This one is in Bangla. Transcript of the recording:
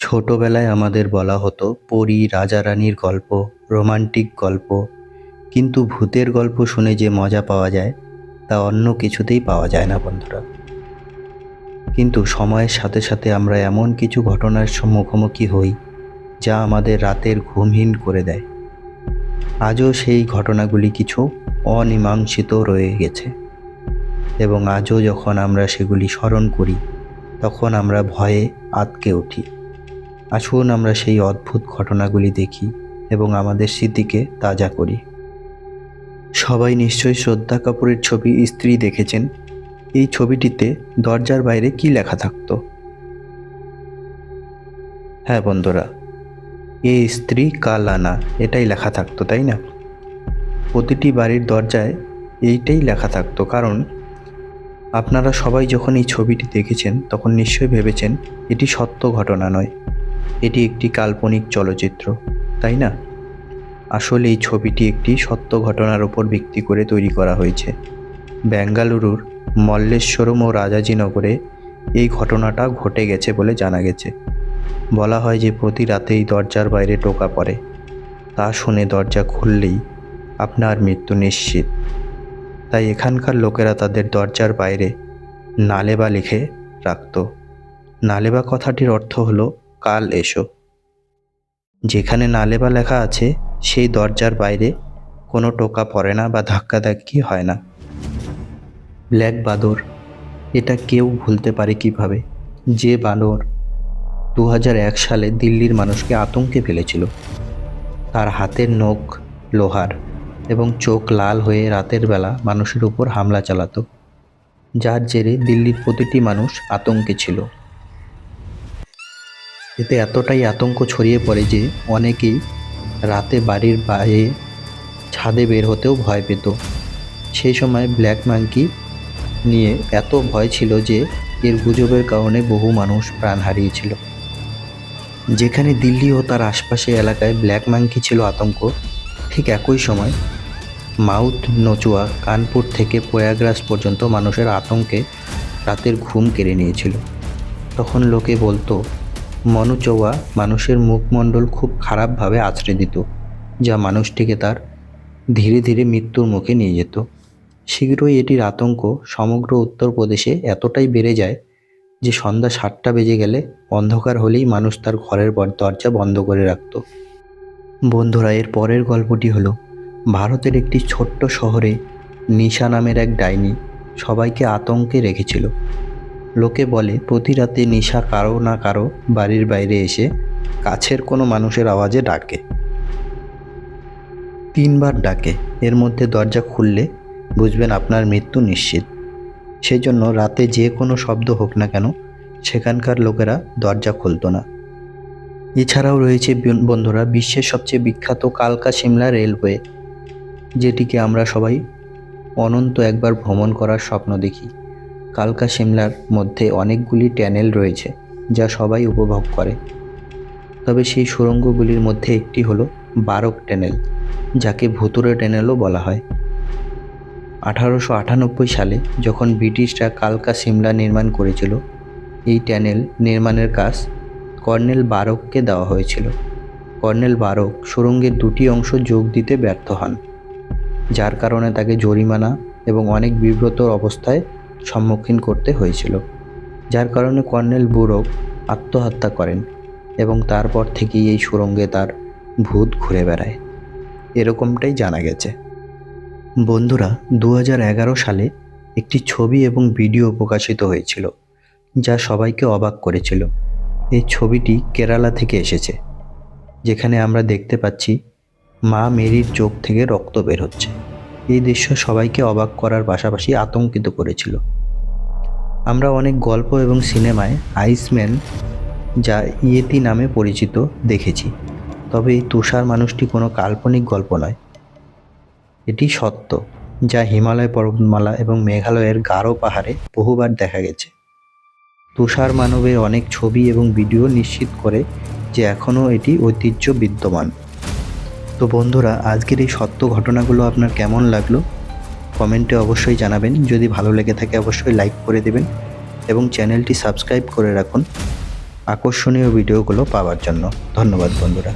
ছোটবেলায় আমাদের বলা হতো, পরী রাজা রানীর গল্প, রোমান্টিক গল্প। কিন্তু ভূতের গল্প শুনে যে মজা পাওয়া যায়, তা অন্য কিছুতেই পাওয়া যায় না বন্ধুরা। কিন্তু সময়ের সাথে সাথে আমরা এমন কিছু ঘটনার মুখোমুখি হই, যা আমাদের রাতের ঘুমহীন করে দেয়। আজও সেই ঘটনাগুলি কিছু অমীমাংসিত রয়ে গেছে। এবং আজও যখন আমরা সেগুলি স্মরণ করি, তখন আমরা ভয়ে আতকে উঠি। আসুন আমরা সেই অদ্ভুত ঘটনাগুলি দেখি এবং আমাদের স্মৃতিকে তাজা করি। সবাই নিশ্চয়ই শ্রদ্ধা কাপুরের ছবি স্ত্রী দেখেছেন। এই ছবিটিতে দরজার বাইরে কি লেখা থাকতো? হ্যাঁ বন্ধুরা, এ স্ত্রী কাল আনা এটাই লেখা থাকতো, তাই না? প্রতিটি বাড়ির দরজায় এইটাই লেখা থাকতো, কারণ আপনারা সবাই যখন এই ছবিটি দেখেছেন, তখন নিশ্চয়ই ভেবেছেন এটি সত্য ঘটনা নয়। এটি একটি কাল্পনিক চলচ্চিত্র, তাই না? আসলে এই ছবিটি একটি সত্য ঘটনার উপর ভিত্তি করে তৈরি করা হয়েছে। বেঙ্গালুরুর মল্লেশ্বরম ও রাজাজিনগরে এই ঘটনাটা ঘটে গেছে বলে জানা গেছে। বলা হয় যে প্রতি রাতেই দরজার বাইরে টোকা পড়ে। তা শুনে দরজা খুললেই আপনার মৃত্যু নিশ্চিত। তাই এখানকার লোকেরা তাদের দরজার বাইরে নালেবা লিখে রাখত। নালেবা কথাটির অর্থ হলো কাল এসো। যেখানে নালেবা লেখা আছে, সেই দরজার বাইরে কোনো টোকা পড়ে না বা ধাক্কাধাক্কি হয় না। ব্ল্যাক বাদর, এটা কেউ ভুলতে পারে কীভাবে? যে বানর দু সালে দিল্লির মানুষকে আতঙ্কে ফেলেছিল। তার হাতের নখ লোহার এবং চোখ লাল হয়ে রাতের বেলা মানুষের উপর হামলা চালাতো। যার জেরে দিল্লির প্রতিটি মানুষ আতঙ্কে ছিল। এতে এতটাই আতঙ্ক ছড়িয়ে পড়ে যে অনেকেই রাতে বাড়ির বাইরে ছাদে বের হতেও ভয় পেত। সেই সময় ব্ল্যাক মাঙ্কি নিয়ে এত ভয় ছিল যে এর গুজবের কারণে বহু মানুষ প্রাণ হারিয়েছিল। যেখানে দিল্লি ও তার আশপাশের এলাকায় ব্ল্যাক মাঙ্কি ছিল আতঙ্ক, ঠিক একই সময় মাউথ নচুয়া কানপুর থেকে প্রয়াগরাজ পর্যন্ত মানুষের আতঙ্কে রাতের ঘুম কেড়ে নিয়েছিল। তখন লোকে বলতো মনুচৌয়া মানুষের মুখমণ্ডল খুব খারাপভাবে আছড়ে দিত যা মানুষটিকে তার ধীরে ধীরে মৃত্যুর মুখে নিয়ে যেত। শীঘ্রই এটির আতঙ্ক সমগ্র উত্তরপ্রদেশে এতটাই বেড়ে যায় যে সন্ধ্যা সাতটা বেজে গেলে অন্ধকার হলেই মানুষ তার ঘরের দরজা বন্ধ করে রাখত। বন্ধুরা, এর পরের গল্পটি হলো, ভারতের একটি ছোট্ট শহরে নিশা নামের এক ডাইনি সবাইকে আতঙ্কে রেখেছিল। লোকে বলে, প্রতি রাতে নিশা কারও না কারও বাড়ির বাইরে এসে কাছের কোনো মানুষের আওয়াজে ডাকে। তিনবার ডাকে। এর মধ্যে দরজা খুললে বুঝবেন আপনার মৃত্যু নিশ্চিত। সেই জন্য রাতে যে কোনো শব্দ হোক না কেন, সেখানকার লোকেরা দরজা খুলতো না। এছাড়াও রয়েছে বন্ধুরা, বিশ্বের সবচেয়ে বিখ্যাত কালকা সিমলা রেলওয়ে, যেটিকে আমরা সবাই অনন্ত একবার ভ্রমণ করার স্বপ্ন দেখি। কালকা সিমলার মধ্যে অনেকগুলি ট্যানেল রয়েছে, যা সবাই উপভোগ করে। তবে সেই সুড়ঙ্গগুলির মধ্যে একটি হলো বারক ট্যানেল, যাকে ভুতুরে ট্যানেলও বলা হয়। আঠারোশো আটানব্বই সালে যখন ব্রিটিশরা কালকা সিমলা নির্মাণ করেছিল, এই ট্যানেল নির্মাণের কাজ কর্নেল বারককে দেওয়া হয়েছিল। কর্নেল বারক সুড়ঙ্গের দুটি অংশ যোগ দিতে ব্যর্থ হন, যার কারণে তাকে জরিমানা এবং অনেক বিব্রত অবস্থায় সম্মুখীন করতে হয়েছিল, যার কারণে কর্নেল বুরক আত্মহত্যা করেন এবং তারপর থেকেই এই সুড়ঙ্গে তার ভূত ঘুরে বেড়ায়। এরকমটাই জানা গেছে। বন্ধুরা দু সালে একটি ছবি এবং ভিডিও প্রকাশিত হয়েছিল, যা সবাইকে অবাক করেছিল। এই ছবিটি কেরালা থেকে এসেছে, যেখানে আমরা দেখতে পাচ্ছি মা মেরির চোখ থেকে রক্ত বের হচ্ছে। এই দৃশ্য সবাইকে অবাক করার পাশাপাশি আতঙ্কিত করেছিল। আমরা অনেক গল্প এবং সিনেমায় আইসম্যান যা ইয়েতি নামে পরিচিত দেখেছি, তবে এই তুষার মানুষটি কোনো কাল্পনিক গল্প নয়। এটি সত্য, যা হিমালয় পর্বতমালা এবং মেঘালয়ের গারো পাহাড়ে বহুবার দেখা গেছে। তুষার মানবের অনেক ছবি এবং ভিডিও নিশ্চিত করে যে এখনও এটি ঐতিহ্য বিদ্যমান। তো বন্ধুরা, আজকের এই সত্য ঘটনাগুলো আপনার কেমন লাগল? কমেন্টে অবশ্যই জানাবেন। যদি ভালো লেগে থাকে অবশ্যই লাইক করে দেবেন এবং চ্যানেলটি সাবস্ক্রাইব করে রাখুন আকর্ষণীয় ভিডিওগুলো পাওয়ার জন্য। ধন্যবাদ বন্ধুরা।